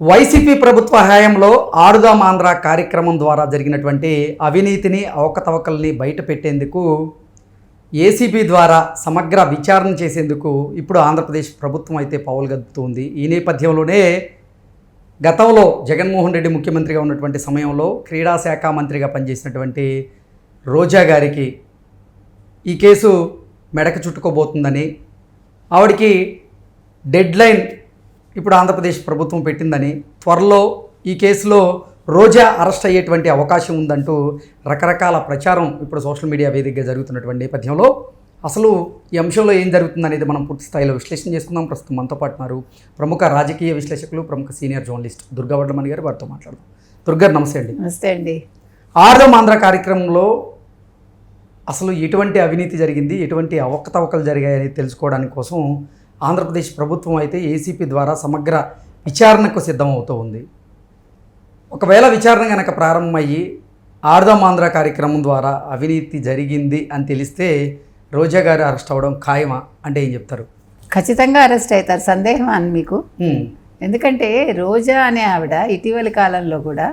YCP ప్రభుత్వ హయాంలో ఆడుదాం ఆంధ్ర కార్యక్రమం ద్వారా జరిగినటువంటి అవినీతిని అవకతవకల్ని బయట పెట్టేందుకు ఏసీబీ ద్వారా సమగ్ర విచారణ చేసేందుకు ఇప్పుడు ఆంధ్రప్రదేశ్ ప్రభుత్వం అయితే పావులు గదుపుతుంది ఈ నేపథ్యంలోనే గతంలో జగన్మోహన్ రెడ్డి ముఖ్యమంత్రిగా ఉన్నటువంటి సమయంలో క్రీడా శాఖ మంత్రిగా పనిచేసినటువంటి రోజా గారికి ఈ కేసు మెడక చుట్టుకోబోతుందని ఆవిడికి డెడ్ లైన్ ఇప్పుడు ఆంధ్రప్రదేశ్ ప్రభుత్వం పెట్టిందని త్వరలో ఈ కేసులో రోజా అరెస్ట్ అయ్యేటువంటి అవకాశం ఉందంటూ రకరకాల ప్రచారం ఇప్పుడు సోషల్ మీడియా వేదికగా జరుగుతున్నటువంటి నేపథ్యంలో. అసలు ఈ అంశంలో ఏం జరుగుతుందనేది మనం పూర్తి స్థాయిలో విశ్లేషణ చేసుకుందాం. ప్రస్తుతం మనతో పాటు ఉన్నారు ప్రముఖ రాజకీయ విశ్లేషకులు ప్రముఖ సీనియర్ జర్నలిస్ట్ దుర్గా వడ్లమణి గారు వారితో మాట్లాడదాం. దుర్గా నమస్తే అండి. నమస్తే అండి. ఆర్దం ఆంధ్ర కార్యక్రమంలో అసలు ఎటువంటి అవినీతి జరిగింది? ఎటువంటి అవకతవకలు జరిగాయని తెలుసుకోవడానికి కోసం ఆంధ్రప్రదేశ్ ప్రభుత్వం అయితే ఏసీపీ ద్వారా సమగ్ర విచారణకు సిద్ధమవుతూ ఉంది. ఒకవేళ విచారణ కనుక ప్రారంభమయ్యి ఆర్దం ఆంధ్ర కార్యక్రమం ద్వారా అవినీతి జరిగింది అని తెలిస్తే రోజా గారు అరెస్ట్ అవ్వడం ఖాయమా అంటే ఏం చెప్తారు? ఖచ్చితంగా అరెస్ట్ అవుతారు. సందేహం అని మీకు. ఎందుకంటే రోజా అనే ఆవిడ ఇటీవలి కాలంలో కూడా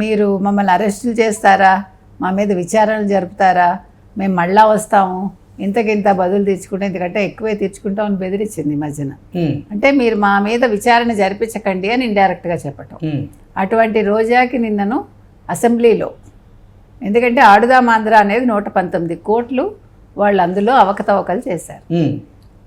మీరు మమ్మల్ని అరెస్టులు చేస్తారా? మా మీద విచారణలు జరుపుతారా? మేము మళ్ళా వస్తాము? ఇంతకింత బదులు తీర్చుకుంటే ఎందుకంటే ఎక్కువే తీర్చుకుంటామని బెదిరించింది మధ్యన. అంటే మీరు మా మీద విచారణ జరిపించకండి అని ఇండైరెక్ట్గా చెప్పటం. అటువంటి రోజాకి నిన్నను అసెంబ్లీలో ఎందుకంటే ఆడుదాం ఆంధ్ర అనేది నూట పంతొమ్మిది కోట్లు వాళ్ళు అందులో అవకతవకలు చేశారు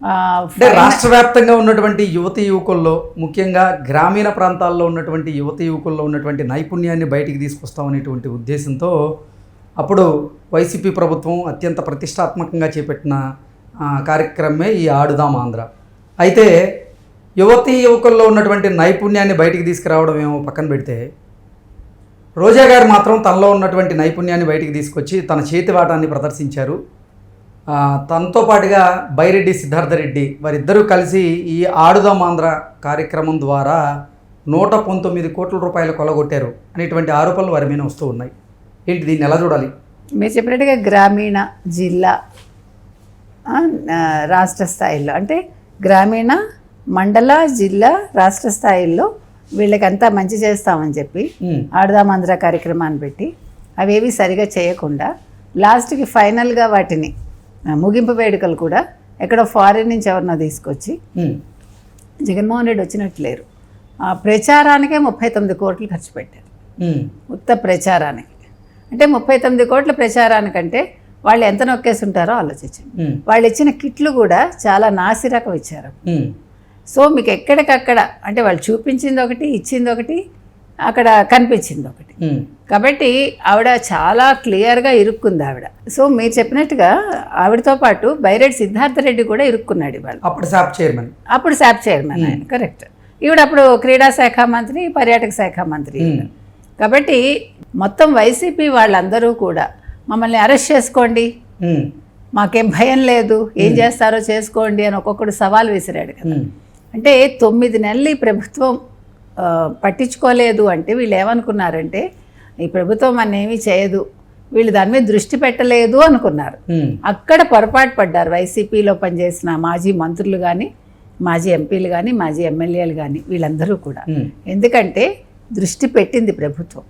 అంటే రాష్ట్ర వ్యాప్తంగా ఉన్నటువంటి యువతి యువకుల్లో ముఖ్యంగా గ్రామీణ ప్రాంతాల్లో ఉన్నటువంటి యువతి యువకుల్లో ఉన్నటువంటి నైపుణ్యాన్ని బయటికి తీసుకొస్తామనేటువంటి ఉద్దేశంతో అప్పుడు వైసీపీ ప్రభుత్వం అత్యంత ప్రతిష్టాత్మకంగా చేపట్టిన కార్యక్రమే కార్యక్రమమే ఈ ఆడుదాం ఆంధ్ర. అయితే యువతి యువకుల్లో ఉన్నటువంటి నైపుణ్యాన్ని బయటికి తీసుకురావడం ఏమో పక్కన పెడితే రోజా గారు మాత్రం తనలో ఉన్నటువంటి నైపుణ్యాన్ని బయటికి తీసుకొచ్చి తన చేతివాటాన్ని ప్రదర్శించారు. తనతో పాటుగా బైరెడ్డి సిద్ధార్థ రెడ్డి వారిద్దరూ కలిసి ఈ ఆడుదాం ఆంధ్ర కార్యక్రమం ద్వారా నూట పంతొమ్మిది కోట్ల రూపాయలు కొలగొట్టారు అనేటువంటి ఆరోపణలు వారి మీద వస్తూ ఉన్నాయి. ఏంటి దీన్ని ఎలా చూడాలి? మీరు చెప్పినట్టుగా గ్రామీణ జిల్లా రాష్ట్ర స్థాయిలో అంటే గ్రామీణ మండల జిల్లా రాష్ట్ర స్థాయిల్లో వీళ్ళకంతా మంచి చేస్తామని చెప్పి ఉమ్, ఆడదాం ఆంధ్ర కార్యక్రమాన్ని పెట్టి అవేవి సరిగా చేయకుండా లాస్ట్కి ఫైనల్గా వాటిని ముగింపు వేడుకలు కూడా ఎక్కడో ఫారిన్ నుంచి ఎవరినో తీసుకొచ్చి జగన్మోహన్ రెడ్డి వచ్చినట్టు లేరు. ఆ ప్రచారానికే ముప్పై తొమ్మిది కోట్లు ఖర్చు పెట్టారు. ఉత్త ప్రచారానికి. అంటే ముప్పై తొమ్మిది కోట్ల ప్రచారానికంటే వాళ్ళు ఎంత నొక్కేసి ఉంటారో ఆలోచించండి. వాళ్ళు ఇచ్చిన కిట్లు కూడా చాలా నాసిరకం ఇచ్చారు ఉమ్, సో మీకు ఎక్కడికక్కడ అంటే వాళ్ళు చూపించింది ఒకటి ఇచ్చింది ఒకటి అక్కడ కనిపించింది ఒకటి కాబట్టి ఆవిడ చాలా క్లియర్గా ఇరుక్కుంది ఆవిడ. సో మీరు చెప్పినట్టుగా ఆవిడతో పాటు బైరెడ్డి సిద్ధార్థ రెడ్డి కూడా ఇరుక్కున్నాడు ఇవాళ. అప్పుడు శాప్ చైర్మన్. అప్పుడు శాప్ చైర్మన్ ఆయన కరెక్ట్. ఈవిడ అప్పుడు క్రీడా శాఖ మంత్రి పర్యాటక శాఖ మంత్రి. కాబట్టి మొత్తం వైసీపీ వాళ్ళందరూ కూడా మమ్మల్ని అరెస్ట్ చేసుకోండి. మాకేం భయం లేదు. ఏం చేస్తారో చేసుకోండి అని ఒక్కొక్కడు సవాల్ విసిరాడు కదా. అంటే తొమ్మిది నెలలు ఈ ప్రభుత్వం పట్టించుకోలేదు అంటే వీళ్ళు ఏమనుకున్నారంటే ఈ ప్రభుత్వం మన ఏమీ చేయదు. వీళ్ళు దాని మీద దృష్టి పెట్టలేదు అనుకున్నారు. అక్కడ పొరపాటు పడ్డారు వైసీపీలో పనిచేసిన మాజీ మంత్రులు కానీ మాజీ ఎంపీలు కానీ మాజీ ఎమ్మెల్యేలు కానీ వీళ్ళందరూ కూడా. ఎందుకంటే దృష్టి పెట్టింది ప్రభుత్వం.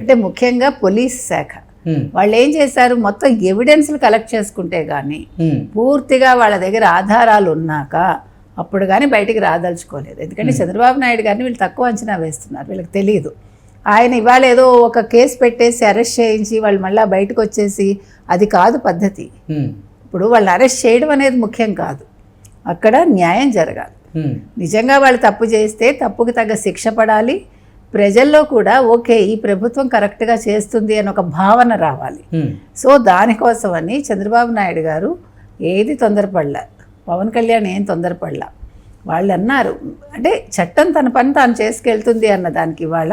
అంటే ముఖ్యంగా పోలీస్ శాఖ. వాళ్ళు ఏం చేశారు? మొత్తం ఎవిడెన్స్లు కలెక్ట్ చేసుకుంటే కానీ పూర్తిగా వాళ్ళ దగ్గర ఆధారాలు ఉన్నాక అప్పుడు కానీ బయటికి రాదలుచుకోలేదు. ఎందుకంటే చంద్రబాబు నాయుడు గారిని వీళ్ళు తక్కువ అంచనా వేస్తున్నారు. వీళ్ళకి తెలియదు ఆయన ఇవాళ ఏదో ఒక కేసు పెట్టేసి అరెస్ట్ చేయించి వాళ్ళు మళ్ళీ బయటకు వచ్చేసి అది కాదు పద్ధతి. ఇప్పుడు వాళ్ళని అరెస్ట్ చేయడం అనేది ముఖ్యం కాదు. అక్కడ న్యాయం జరగాలి. నిజంగా వాళ్ళు తప్పు చేస్తే తప్పుకి తగ్గ శిక్ష పడాలి. ప్రజల్లో కూడా ఓకే ఈ ప్రభుత్వం కరెక్ట్గా చేస్తుంది అని ఒక భావన రావాలి. సో దానికోసమని చంద్రబాబు నాయుడు గారు ఏది తొందరపడలే. పవన్ కళ్యాణ్ ఏం తొందరపడలా. వాళ్ళు అన్నారు అంటే చట్టం తన పని తాను చేసుకెళ్తుంది అన్న దానికి ఇవాళ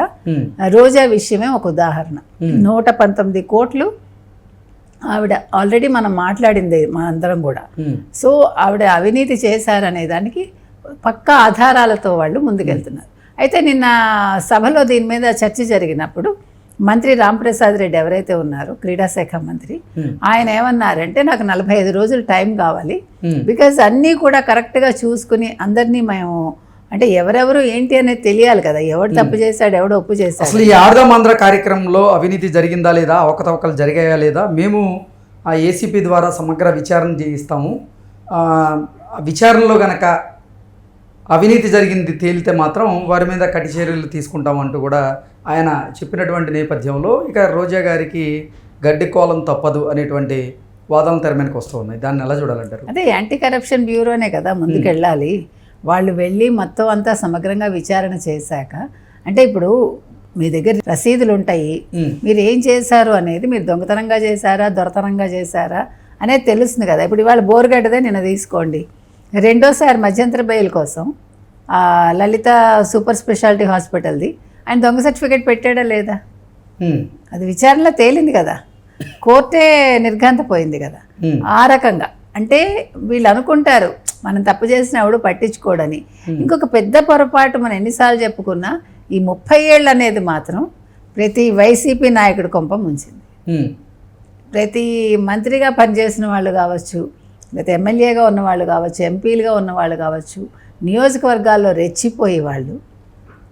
రోజా విషయమే ఒక ఉదాహరణ. నూట పంతొమ్మిది కోట్లు ఆవిడ ఆల్రెడీ మనం మాట్లాడింది మనందరం కూడా. ఉమ్, సో ఆవిడ అవినీతి చేశారనే దానికి పక్కా ఆధారాలతో వాళ్ళు ముందుకెళ్తున్నారు. అయితే నిన్న సభలో దీని మీద చర్చ జరిగినప్పుడు మంత్రి రాంప్రసాద్ రెడ్డి ఎవరైతే ఉన్నారో క్రీడా శాఖ మంత్రి. ఆయన ఏమన్నారంటే నాకు నలభై ఐదు రోజులు టైం కావాలి. బికాజ్ అన్నీ కూడా కరెక్ట్గా చూసుకుని అందరినీ మేము అంటే ఎవరెవరు ఏంటి అనేది తెలియాలి కదా. ఎవడు తప్పు చేశాడు ఎవడు ఒప్పు చేశాడు. అసలు ఈ ఆడదాం ఆంధ్ర కార్యక్రమంలో అవినీతి జరిగిందా లేదా అవకతవకలు జరిగాయా లేదా మేము ఆ ఏసీపీ ద్వారా సమగ్ర విచారణ చేయిస్తాము. విచారణలో గనక అవినీతి జరిగింది తేలితే మాత్రం వారి మీద కఠిన చర్యలు తీసుకుంటామంటూ కూడా ఆయన చెప్పినటువంటి నేపథ్యంలో ఇక రోజా గారికి గడ్డి కోలం తప్పదు అనేటువంటి వాదనలు తెర మీదకి వస్తూ ఉన్నాయి. దాన్ని ఎలా చూడాలంటారు? అదే యాంటీ కరప్షన్ బ్యూరోనే కదా ముందుకెళ్ళాలి. వాళ్ళు వెళ్ళి మొత్తం అంతా సమగ్రంగా విచారణ చేశాక అంటే ఇప్పుడు మీ దగ్గర రసీదులు ఉంటాయి. మీరు ఏం చేశారు అనేది మీరు దొంగతనంగా చేశారా దొరతనంగా చేశారా అనేది తెలుస్తుంది కదా. ఇప్పుడు ఇవాళ బోర్గడ్డదే నిన్న తీసుకోండి. రెండోసారి మధ్యంతర బెయిల్ కోసం లలిత సూపర్ స్పెషాలిటీ హాస్పిటల్ది. ఆయన దొంగ సర్టిఫికేట్ పెట్టాడా లేదా? అది విచారణలో తేలింది కదా. కోర్టే నిర్ఘాంతపోయింది కదా. ఆ రకంగా. అంటే వీళ్ళు అనుకుంటారు మనం తప్పు చేసిన ఎవడు పట్టించుకోడని. ఇంకొక పెద్ద పొరపాటు మనం ఎన్నిసార్లు చెప్పుకున్నా ఈ ముప్పై ఏళ్ళు అనేది మాత్రం ప్రతి వైసీపీ నాయకుడి కొంప ముంచింది. ప్రతి మంత్రిగా పనిచేసిన వాళ్ళు కావచ్చు లేకపోతే ఎమ్మెల్యేగా ఉన్నవాళ్ళు కావచ్చు ఎంపీలుగా ఉన్నవాళ్ళు కావచ్చు నియోజకవర్గాల్లో రెచ్చిపోయే వాళ్ళు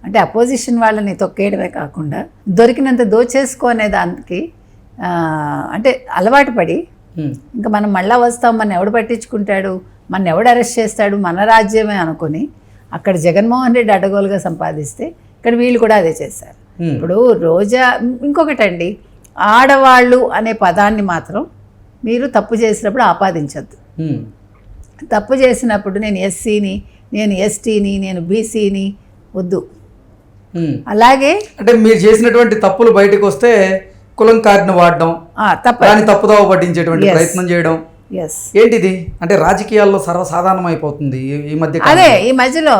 అంటే అపోజిషన్ వాళ్ళని తొక్కేయడమే కాకుండా దొరికినంత దోచేసుకునే దానికి అంటే అలవాటు పడి ఇంకా మనం మళ్ళా వస్తాం మన ఎవడు పట్టించుకుంటాడు మన ఎవడు అరెస్ట్ చేస్తాడు మన రాజ్యమే అనుకుని అక్కడ జగన్మోహన్ రెడ్డి అడగోలుగా సంపాదిస్తే ఇక్కడ వీళ్ళు కూడా అదే చేశారు. ఇప్పుడు రోజా ఇంకొకటండి ఆడవాళ్ళు అనే పదాన్ని మాత్రం మీరు తప్పు చేసినప్పుడు ఆపాదించద్దు. తప్పు చేసినప్పుడు నేను ఎస్సీని నేను ఎస్టీని నేను బీసీని వద్దు. అలాగే అంటే మీరు చేసినటువంటి తప్పులు బయటకు వస్తే కులం కార్డును వాడడం ఆ, తప్ప దాన్ని తప్పుదోవ పట్టించేటువంటి Yes. ప్రయత్నం చేయడం. ఎస్ ఏంటిది? అంటే రాజకీయాల్లో సర్వసాధారణం అయిపోతుంది ఈ- మధ్య. అదే ఈ మధ్యలో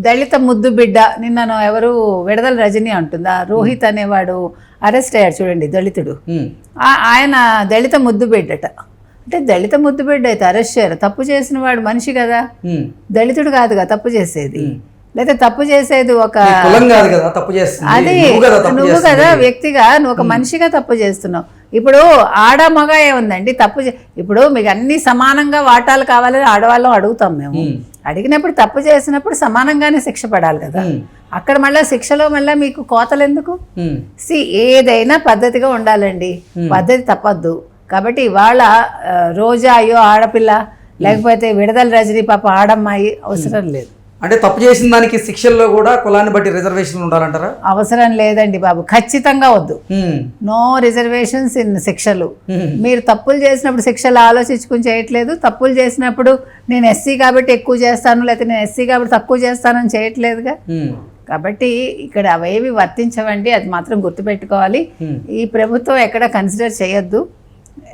దళిత ముద్దు బిడ్డ నిన్నను ఎవరు విడదల రజని అంటుందా? రోహిత్ అనేవాడు అరెస్ట్ అయ్యాడు చూడండి దళితుడు. ఆయన దళిత ముద్దు బిడ్డట. అంటే దళిత ముద్దు బిడ్డ అయితే అరెస్ట్ చేయరు. తప్పు చేసిన వాడు మనిషి కదా. దళితుడు కాదుగా తప్పు చేసేది. లేదా తప్పు చేసేది ఒక అది నువ్వు కదా వ్యక్తిగా నువ్వు ఒక మనిషిగా తప్పు చేస్తున్నావు. ఇప్పుడు ఆడ మగ ఏముందండి తప్పు ఇప్పుడు మీకు అన్ని సమానంగా వాటాలు కావాలని ఆడవాళ్ళం అడుగుతాం మేము. అడిగినప్పుడు తప్పు చేసినప్పుడు సమానంగానే శిక్ష పడాలి కదా. అక్కడ మళ్ళీ శిక్షలో మళ్ళీ మీకు కోతలు ఎందుకు? సి ఏదైనా పద్ధతిగా ఉండాలండి. పద్ధతి తప్పద్దు. కాబట్టి ఇవాళ రోజా అయ్యో ఆడపిల్ల లేకపోతే విడదల రజనీ పాప ఆడమ్మాయి అవసరం లేదు. అంటే తప్పు చేసిన దానికి శిక్షల్లో కూడా కులాన్ని బట్టి రిజర్వేషన్లు ఉండాలంటారా? అవసరం లేదండి బాబు. ఖచ్చితంగా వద్దు. నో రిజర్వేషన్స్ ఇన్ శిక్షలు. మీరు తప్పులు చేసినప్పుడు శిక్షలు ఆలోచించుకుని చేయట్లేదు. తప్పులు చేసినప్పుడు నేను ఎస్సీ కాబట్టి ఎక్కువ చేస్తాను లేకపోతే నేను ఎస్సీ కాబట్టి తక్కువ చేస్తానని చేయట్లేదుగా. కాబట్టి ఇక్కడ అవేవి వర్తించవండి. అది మాత్రం గుర్తుపెట్టుకోవాలి. ఈ ప్రభుత్వం ఎక్కడ కన్సిడర్ చేయొద్దు.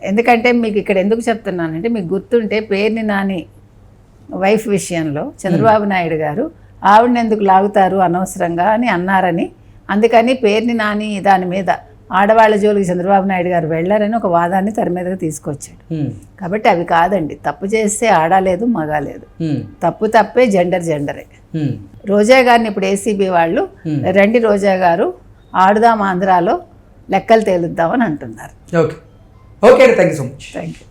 ఎందుకంటే మీకు ఇక్కడ ఎందుకు చెప్తున్నానంటే మీకు గుర్తుంటే పేరుని నాని వైఫ్ విషయంలో చంద్రబాబు నాయుడు గారు ఆవిడని ఎందుకు లాగుతారు అనవసరంగా అని అన్నారని. అందుకని పేరుని నాని దాని మీద ఆడవాళ్ళ జోలికి చంద్రబాబు నాయుడు గారు వెళ్ళారని ఒక వాదాన్ని తెర మీదకి తీసుకొచ్చాడు. కాబట్టి అవి కాదండి. తప్పు చేస్తే ఆడలేదు మగాలేదు తప్పు తప్పే జెండర్ జెండరే. రోజా గారిని ఇప్పుడు ఏసీబీ వాళ్ళు. రండి రోజా గారు ఆడుదాం ఆంధ్రాలో లెక్కలు తేలుద్దామని అంటున్నారు. ఓకే. ఓకే అండి thank you so much thank you